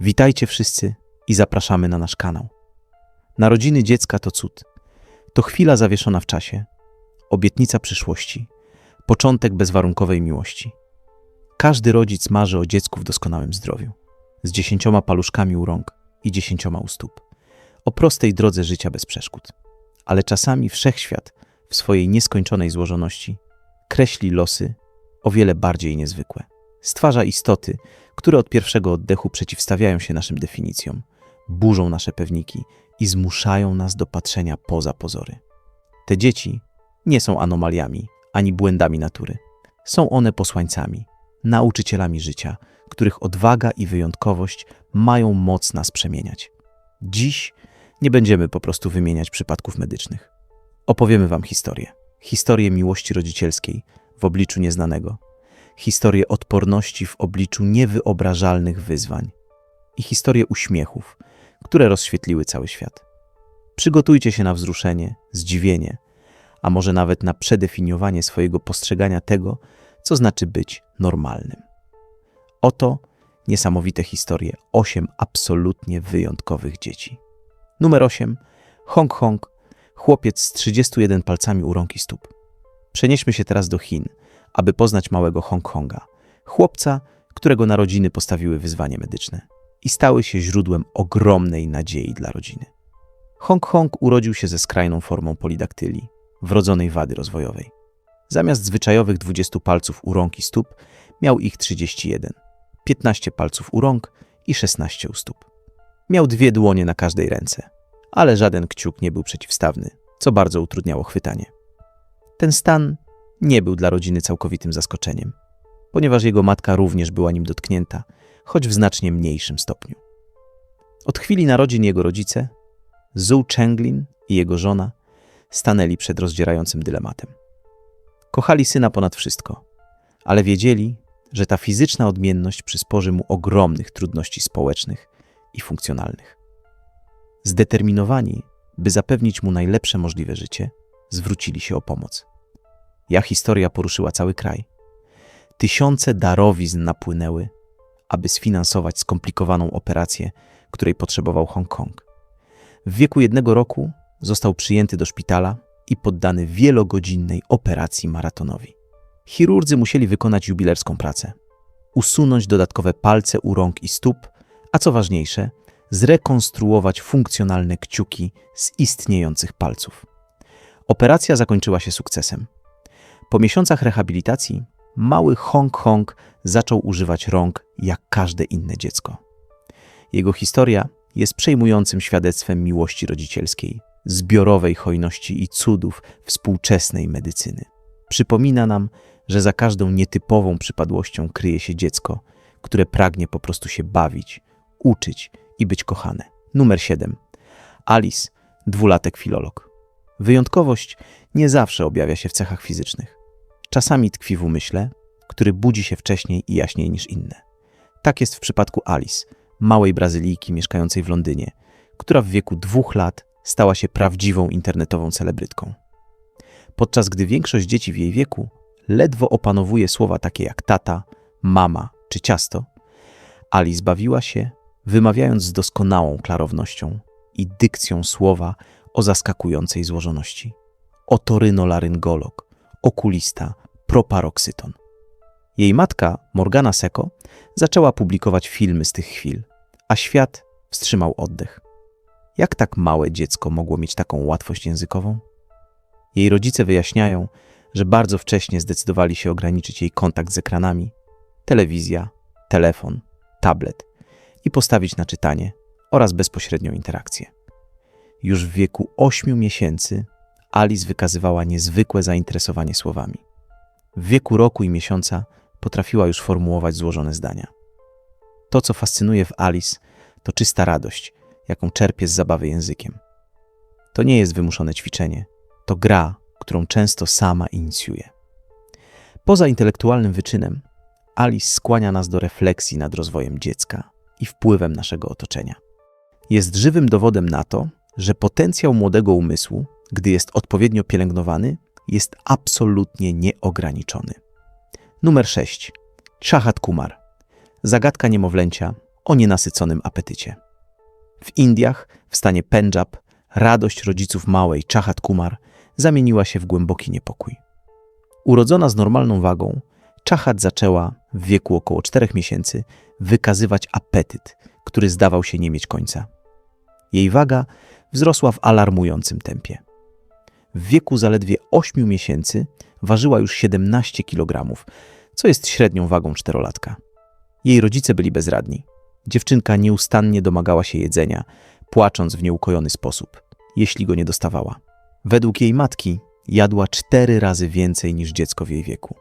Witajcie wszyscy i zapraszamy na nasz kanał. Narodziny dziecka to cud. To chwila zawieszona w czasie, obietnica przyszłości, początek bezwarunkowej miłości. Każdy rodzic marzy o dziecku w doskonałym zdrowiu, z dziesięcioma paluszkami u rąk i dziesięcioma u stóp, o prostej drodze życia bez przeszkód. Ale czasami wszechświat w swojej nieskończonej złożoności kreśli losy o wiele bardziej niezwykłe. Stwarza istoty, które od pierwszego oddechu przeciwstawiają się naszym definicjom, burzą nasze pewniki i zmuszają nas do patrzenia poza pozory. Te dzieci nie są anomaliami ani błędami natury. Są one posłańcami, nauczycielami życia, których odwaga i wyjątkowość mają moc nas przemieniać. Dziś nie będziemy po prostu wymieniać przypadków medycznych. Opowiemy Wam historię. Historię miłości rodzicielskiej w obliczu nieznanego, historię odporności w obliczu niewyobrażalnych wyzwań i historię uśmiechów, które rozświetliły cały świat. Przygotujcie się na wzruszenie, zdziwienie, a może nawet na przedefiniowanie swojego postrzegania tego, co znaczy być normalnym. Oto niesamowite historie osiem absolutnie wyjątkowych dzieci. Numer 8. Hong Hong, chłopiec z 31 palcami u rąk i stóp. Przenieśmy się teraz do Chin, aby poznać małego Hong Konga, chłopca, którego narodziny postawiły wyzwanie medyczne i stały się źródłem ogromnej nadziei dla rodziny. Hong Kong urodził się ze skrajną formą polidaktylii, wrodzonej wady rozwojowej. Zamiast zwyczajowych 20 palców u rąk i stóp, miał ich 31, 15 palców u rąk i 16 u stóp. Miał dwie dłonie na każdej ręce, ale żaden kciuk nie był przeciwstawny, co bardzo utrudniało chwytanie. Ten stan nie był dla rodziny całkowitym zaskoczeniem, ponieważ jego matka również była nim dotknięta, choć w znacznie mniejszym stopniu. Od chwili narodzin jego rodzice, Zhou Chenglin i jego żona, stanęli przed rozdzierającym dylematem. Kochali syna ponad wszystko, ale wiedzieli, że ta fizyczna odmienność przysporzy mu ogromnych trudności społecznych i funkcjonalnych. Zdeterminowani, by zapewnić mu najlepsze możliwe życie, zwrócili się o pomoc. Ja historia poruszyła cały kraj. Tysiące darowizn napłynęły, aby sfinansować skomplikowaną operację, której potrzebował Hongkong. W wieku jednego roku został przyjęty do szpitala i poddany wielogodzinnej operacji maratonowi. Chirurdzy musieli wykonać jubilerską pracę. Usunąć dodatkowe palce u rąk i stóp, a co ważniejsze, zrekonstruować funkcjonalne kciuki z istniejących palców. Operacja zakończyła się sukcesem. Po miesiącach rehabilitacji mały Hong Hong zaczął używać rąk jak każde inne dziecko. Jego historia jest przejmującym świadectwem miłości rodzicielskiej, zbiorowej hojności i cudów współczesnej medycyny. Przypomina nam, że za każdą nietypową przypadłością kryje się dziecko, które pragnie po prostu się bawić, uczyć i być kochane. Numer 7. Alice, dwulatek filolog. Wyjątkowość nie zawsze objawia się w cechach fizycznych. Czasami tkwi w umyśle, który budzi się wcześniej i jaśniej niż inne. Tak jest w przypadku Alice, małej Brazylijki mieszkającej w Londynie, która w wieku dwóch lat stała się prawdziwą internetową celebrytką. Podczas gdy większość dzieci w jej wieku ledwo opanowuje słowa takie jak tata, mama czy ciasto, Alice bawiła się, wymawiając z doskonałą klarownością i dykcją słowa o zaskakującej złożoności. Otorynolaryngolog, okulista, proparoksyton. Jej matka, Morgana Seko, zaczęła publikować filmy z tych chwil, a świat wstrzymał oddech. Jak tak małe dziecko mogło mieć taką łatwość językową? Jej rodzice wyjaśniają, że bardzo wcześnie zdecydowali się ograniczyć jej kontakt z ekranami, telewizja, telefon, tablet i postawić na czytanie oraz bezpośrednią interakcję. Już w wieku 8 miesięcy Alice wykazywała niezwykłe zainteresowanie słowami. W wieku roku i miesiąca potrafiła już formułować złożone zdania. To, co fascynuje w Alice, to czysta radość, jaką czerpie z zabawy językiem. To nie jest wymuszone ćwiczenie, to gra, którą często sama inicjuje. Poza intelektualnym wyczynem, Alice skłania nas do refleksji nad rozwojem dziecka i wpływem naszego otoczenia. Jest żywym dowodem na to, że potencjał młodego umysłu, gdy jest odpowiednio pielęgnowany, jest absolutnie nieograniczony. Numer 6. Shahat Kumar. Zagadka niemowlęcia o nienasyconym apetycie. W Indiach, w stanie Pendżab, radość rodziców małej Chahat Kumar zamieniła się w głęboki niepokój. Urodzona z normalną wagą, Chahat zaczęła w wieku około 4 miesięcy wykazywać apetyt, który zdawał się nie mieć końca. Jej waga wzrosła w alarmującym tempie. W wieku zaledwie 8 miesięcy ważyła już 17 kg, co jest średnią wagą czterolatka. Jej rodzice byli bezradni. Dziewczynka nieustannie domagała się jedzenia, płacząc w nieukojony sposób, jeśli go nie dostawała. Według jej matki jadła cztery razy więcej niż dziecko w jej wieku.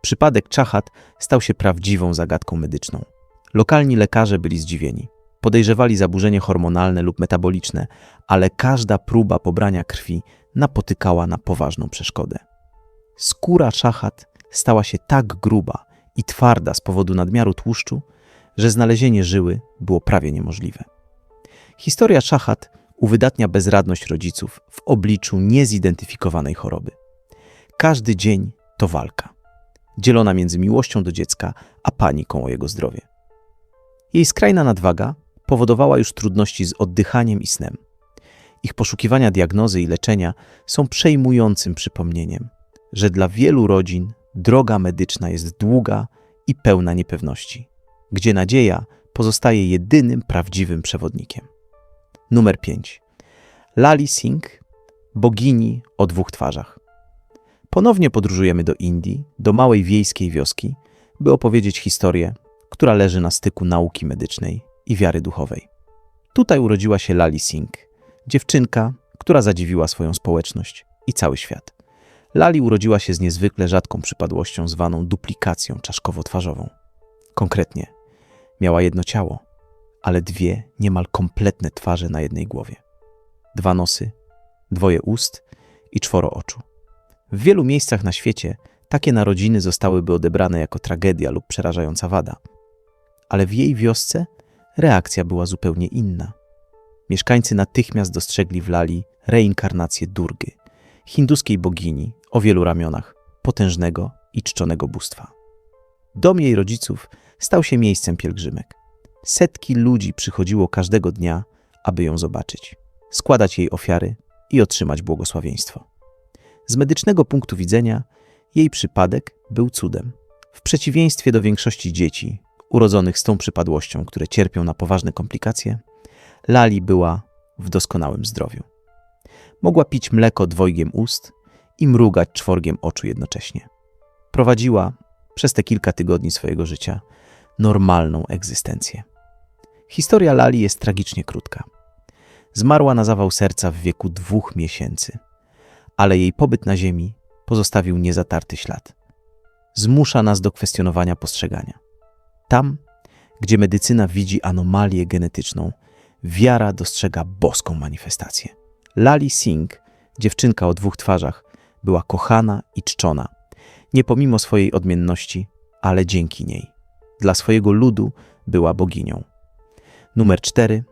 Przypadek Czachat stał się prawdziwą zagadką medyczną. Lokalni lekarze byli zdziwieni. Podejrzewali zaburzenie hormonalne lub metaboliczne, ale każda próba pobrania krwi napotykała na poważną przeszkodę. Skóra Czachat stała się tak gruba i twarda z powodu nadmiaru tłuszczu, że znalezienie żyły było prawie niemożliwe. Historia Czachat uwydatnia bezradność rodziców w obliczu niezidentyfikowanej choroby. Każdy dzień to walka, dzielona między miłością do dziecka a paniką o jego zdrowie. Jej skrajna nadwaga powodowała już trudności z oddychaniem i snem. Ich poszukiwania diagnozy i leczenia są przejmującym przypomnieniem, że dla wielu rodzin droga medyczna jest długa i pełna niepewności, gdzie nadzieja pozostaje jedynym prawdziwym przewodnikiem. Numer 5. Lali Singh, bogini o dwóch twarzach. Ponownie podróżujemy do Indii, do małej wiejskiej wioski, by opowiedzieć historię, która leży na styku nauki medycznej i wiary duchowej. Tutaj urodziła się Lali Singh, dziewczynka, która zadziwiła swoją społeczność i cały świat. Lali urodziła się z niezwykle rzadką przypadłością zwaną duplikacją czaszkowo-twarzową. Konkretnie, miała jedno ciało, ale dwie niemal kompletne twarze na jednej głowie. Dwa nosy, dwoje ust i czworo oczu. W wielu miejscach na świecie takie narodziny zostałyby odebrane jako tragedia lub przerażająca wada. Ale w jej wiosce reakcja była zupełnie inna. Mieszkańcy natychmiast dostrzegli w Lali reinkarnację Durgy, hinduskiej bogini o wielu ramionach, potężnego i czczonego bóstwa. Dom jej rodziców stał się miejscem pielgrzymek. Setki ludzi przychodziło każdego dnia, aby ją zobaczyć, składać jej ofiary i otrzymać błogosławieństwo. Z medycznego punktu widzenia jej przypadek był cudem. W przeciwieństwie do większości dzieci urodzonych z tą przypadłością, które cierpią na poważne komplikacje, Lali była w doskonałym zdrowiu. Mogła pić mleko dwojgiem ust i mrugać czworgiem oczu jednocześnie. Prowadziła przez te kilka tygodni swojego życia normalną egzystencję. Historia Lali jest tragicznie krótka. Zmarła na zawał serca w wieku dwóch miesięcy, ale jej pobyt na Ziemi pozostawił niezatarty ślad. Zmusza nas do kwestionowania postrzegania. Tam, gdzie medycyna widzi anomalię genetyczną, wiara dostrzega boską manifestację. Lali Singh, dziewczynka o dwóch twarzach, była kochana i czczona, nie pomimo swojej odmienności, ale dzięki niej. Dla swojego ludu była boginią. Numer 4.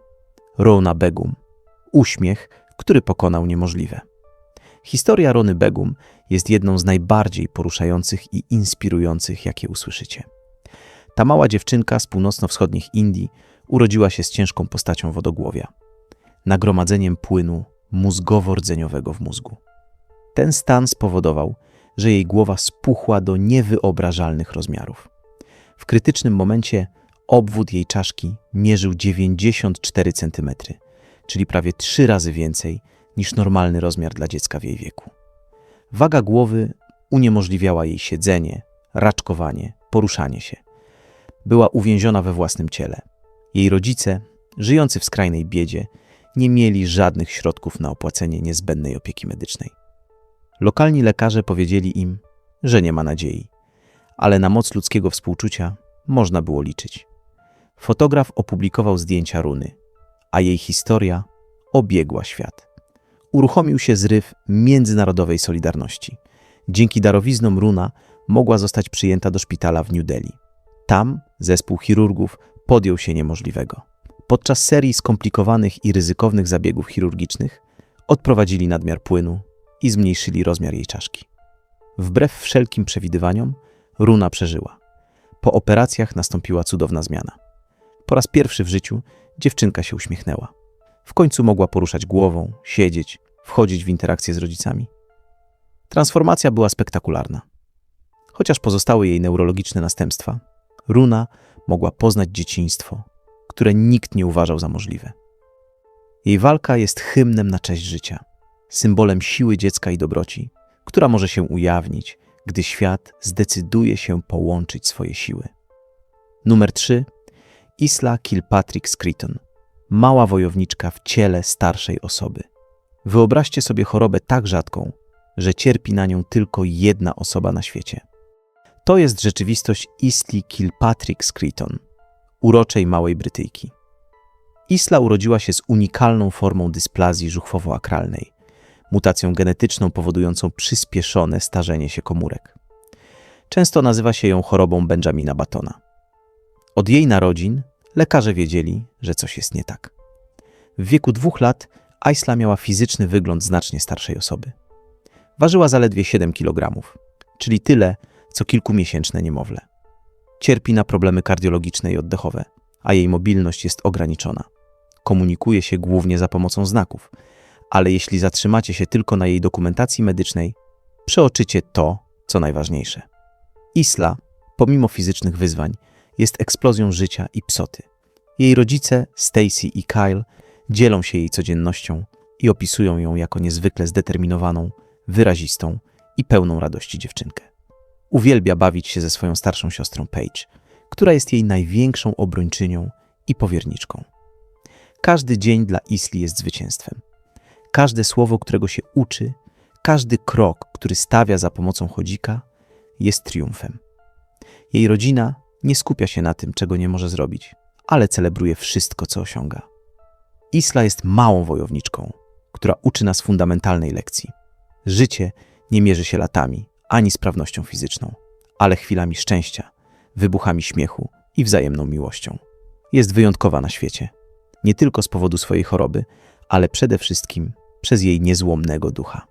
Rona Begum. Uśmiech, który pokonał niemożliwe. Historia Rony Begum jest jedną z najbardziej poruszających i inspirujących, jakie usłyszycie. Ta mała dziewczynka z północno-wschodnich Indii urodziła się z ciężką postacią wodogłowia, nagromadzeniem płynu mózgowo-rdzeniowego w mózgu. Ten stan spowodował, że jej głowa spuchła do niewyobrażalnych rozmiarów. W krytycznym momencie obwód jej czaszki mierzył 94 cm, czyli prawie trzy razy więcej niż normalny rozmiar dla dziecka w jej wieku. Waga głowy uniemożliwiała jej siedzenie, raczkowanie, poruszanie się. Była uwięziona we własnym ciele. Jej rodzice, żyjący w skrajnej biedzie, nie mieli żadnych środków na opłacenie niezbędnej opieki medycznej. Lokalni lekarze powiedzieli im, że nie ma nadziei, ale na moc ludzkiego współczucia można było liczyć. Fotograf opublikował zdjęcia runy, a jej historia obiegła świat. Uruchomił się zryw międzynarodowej solidarności. Dzięki darowiznom runa mogła zostać przyjęta do szpitala w New Delhi. Tam zespół chirurgów podjął się niemożliwego. Podczas serii skomplikowanych i ryzykownych zabiegów chirurgicznych odprowadzili nadmiar płynu i zmniejszyli rozmiar jej czaszki. Wbrew wszelkim przewidywaniom, runa przeżyła. Po operacjach nastąpiła cudowna zmiana. Po raz pierwszy w życiu dziewczynka się uśmiechnęła. W końcu mogła poruszać głową, siedzieć, wchodzić w interakcje z rodzicami. Transformacja była spektakularna. Chociaż pozostały jej neurologiczne następstwa, Runa mogła poznać dzieciństwo, które nikt nie uważał za możliwe. Jej walka jest hymnem na cześć życia, symbolem siły dziecka i dobroci, która może się ujawnić, gdy świat zdecyduje się połączyć swoje siły. Numer 3. Isla Kilpatrick Screeton. Mała wojowniczka w ciele starszej osoby. Wyobraźcie sobie chorobę tak rzadką, że cierpi na nią tylko jedna osoba na świecie. To jest rzeczywistość Isli Kilpatrick Screeton, uroczej małej Brytyjki. Isla urodziła się z unikalną formą dysplazji żuchwowo-akralnej, mutacją genetyczną powodującą przyspieszone starzenie się komórek. Często nazywa się ją chorobą Benjamina Batona. Od jej narodzin lekarze wiedzieli, że coś jest nie tak. W wieku dwóch lat Aisla miała fizyczny wygląd znacznie starszej osoby. Ważyła zaledwie 7 kg, czyli tyle, co kilkumiesięczne niemowlę. Cierpi na problemy kardiologiczne i oddechowe, a jej mobilność jest ograniczona. Komunikuje się głównie za pomocą znaków, ale jeśli zatrzymacie się tylko na jej dokumentacji medycznej, przeoczycie to, co najważniejsze. Isla, pomimo fizycznych wyzwań, jest eksplozją życia i psoty. Jej rodzice, Stacy i Kyle, dzielą się jej codziennością i opisują ją jako niezwykle zdeterminowaną, wyrazistą i pełną radości dziewczynkę. Uwielbia bawić się ze swoją starszą siostrą Paige, która jest jej największą obrończynią i powierniczką. Każdy dzień dla Isli jest zwycięstwem. Każde słowo, którego się uczy, każdy krok, który stawia za pomocą chodzika, jest triumfem. Jej rodzina nie skupia się na tym, czego nie może zrobić, ale celebruje wszystko, co osiąga. Isla jest małą wojowniczką, która uczy nas fundamentalnej lekcji. Życie nie mierzy się latami ani sprawnością fizyczną, ale chwilami szczęścia, wybuchami śmiechu i wzajemną miłością. Jest wyjątkowa na świecie, nie tylko z powodu swojej choroby, ale przede wszystkim przez jej niezłomnego ducha.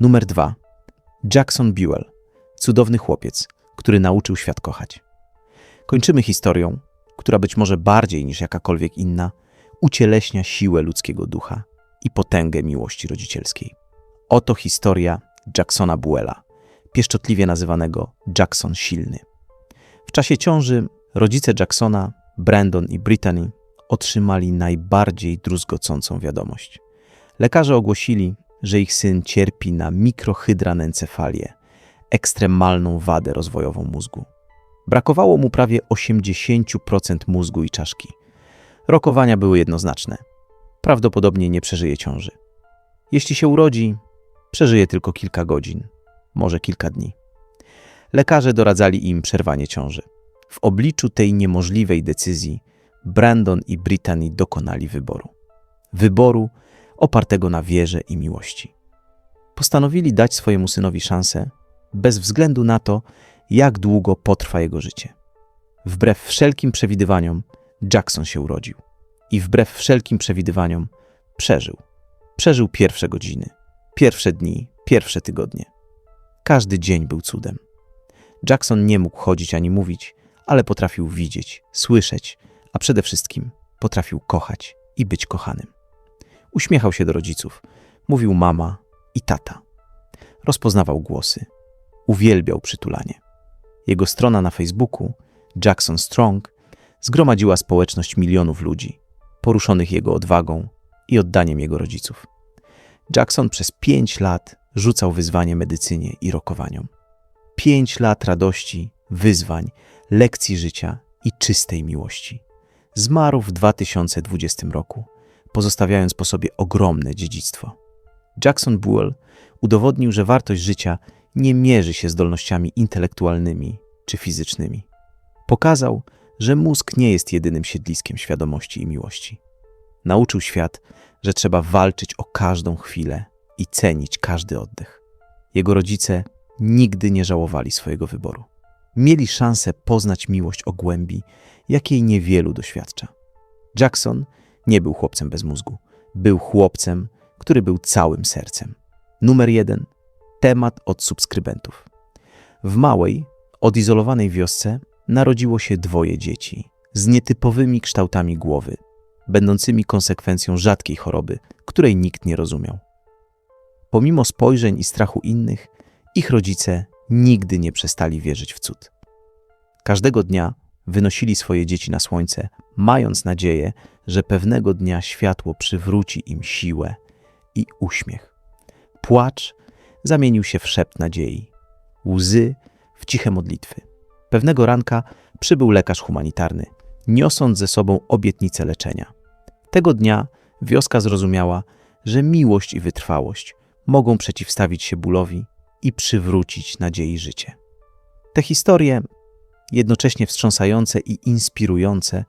Numer dwa. Jackson Buell, cudowny chłopiec, który nauczył świat kochać. Kończymy historią, która być może bardziej niż jakakolwiek inna ucieleśnia siłę ludzkiego ducha i potęgę miłości rodzicielskiej. Oto historia Jacksona Buella, pieszczotliwie nazywanego Jackson Silny. W czasie ciąży rodzice Jacksona, Brandon i Brittany, otrzymali najbardziej druzgocącą wiadomość. Lekarze ogłosili, że ich syn cierpi na mikrohydranencefalię, ekstremalną wadę rozwojową mózgu. Brakowało mu prawie 80% mózgu i czaszki. Rokowania były jednoznaczne. Prawdopodobnie nie przeżyje ciąży. Jeśli się urodzi, przeżyje tylko kilka godzin, może kilka dni. Lekarze doradzali im przerwanie ciąży. W obliczu tej niemożliwej decyzji Brandon i Brittany dokonali wyboru. Wyboru opartego na wierze i miłości. Postanowili dać swojemu synowi szansę, bez względu na to, jak długo potrwa jego życie. Wbrew wszelkim przewidywaniom, Jackson się urodził. I wbrew wszelkim przewidywaniom, przeżył. Przeżył pierwsze godziny, pierwsze dni, pierwsze tygodnie. Każdy dzień był cudem. Jackson nie mógł chodzić ani mówić, ale potrafił widzieć, słyszeć, a przede wszystkim potrafił kochać i być kochanym. Uśmiechał się do rodziców, mówił mama i tata. Rozpoznawał głosy, uwielbiał przytulanie. Jego strona na Facebooku, Jackson Strong, zgromadziła społeczność milionów ludzi, poruszonych jego odwagą i oddaniem jego rodziców. Jackson przez pięć lat rzucał wyzwanie medycynie i rokowaniom. Pięć lat radości, wyzwań, lekcji życia i czystej miłości. Zmarł w 2020 roku, pozostawiając po sobie ogromne dziedzictwo. Jackson Buell udowodnił, że wartość życia nie mierzy się zdolnościami intelektualnymi czy fizycznymi. Pokazał, że mózg nie jest jedynym siedliskiem świadomości i miłości. Nauczył świat, że trzeba walczyć o każdą chwilę i cenić każdy oddech. Jego rodzice nigdy nie żałowali swojego wyboru. Mieli szansę poznać miłość o głębi, jakiej niewielu doświadcza. Jackson nie był chłopcem bez mózgu. Był chłopcem, który był całym sercem. Numer jeden – temat od subskrybentów. W małej, odizolowanej wiosce narodziło się dwoje dzieci z nietypowymi kształtami głowy, będącymi konsekwencją rzadkiej choroby, której nikt nie rozumiał. Pomimo spojrzeń i strachu innych, ich rodzice nigdy nie przestali wierzyć w cud. Każdego dnia wynosili swoje dzieci na słońce, mając nadzieję, że pewnego dnia światło przywróci im siłę i uśmiech. Płacz zamienił się w szept nadziei, łzy w ciche modlitwy. Pewnego ranka przybył lekarz humanitarny, niosąc ze sobą obietnicę leczenia. Tego dnia wioska zrozumiała, że miłość i wytrwałość mogą przeciwstawić się bólowi i przywrócić nadziei życie. Te historie, jednocześnie wstrząsające i inspirujące,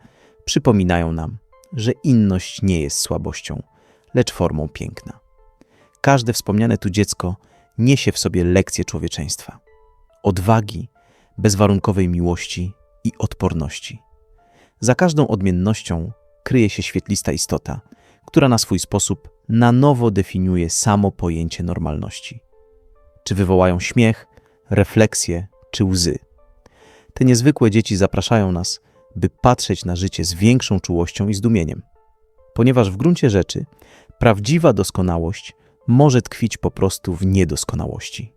przypominają nam, że inność nie jest słabością, lecz formą piękna. Każde wspomniane tu dziecko niesie w sobie lekcję człowieczeństwa, odwagi, bezwarunkowej miłości i odporności. Za każdą odmiennością kryje się świetlista istota, która na swój sposób na nowo definiuje samo pojęcie normalności. Czy wywołają śmiech, refleksję czy łzy. Te niezwykłe dzieci zapraszają nas, by patrzeć na życie z większą czułością i zdumieniem, ponieważ w gruncie rzeczy prawdziwa doskonałość może tkwić po prostu w niedoskonałości.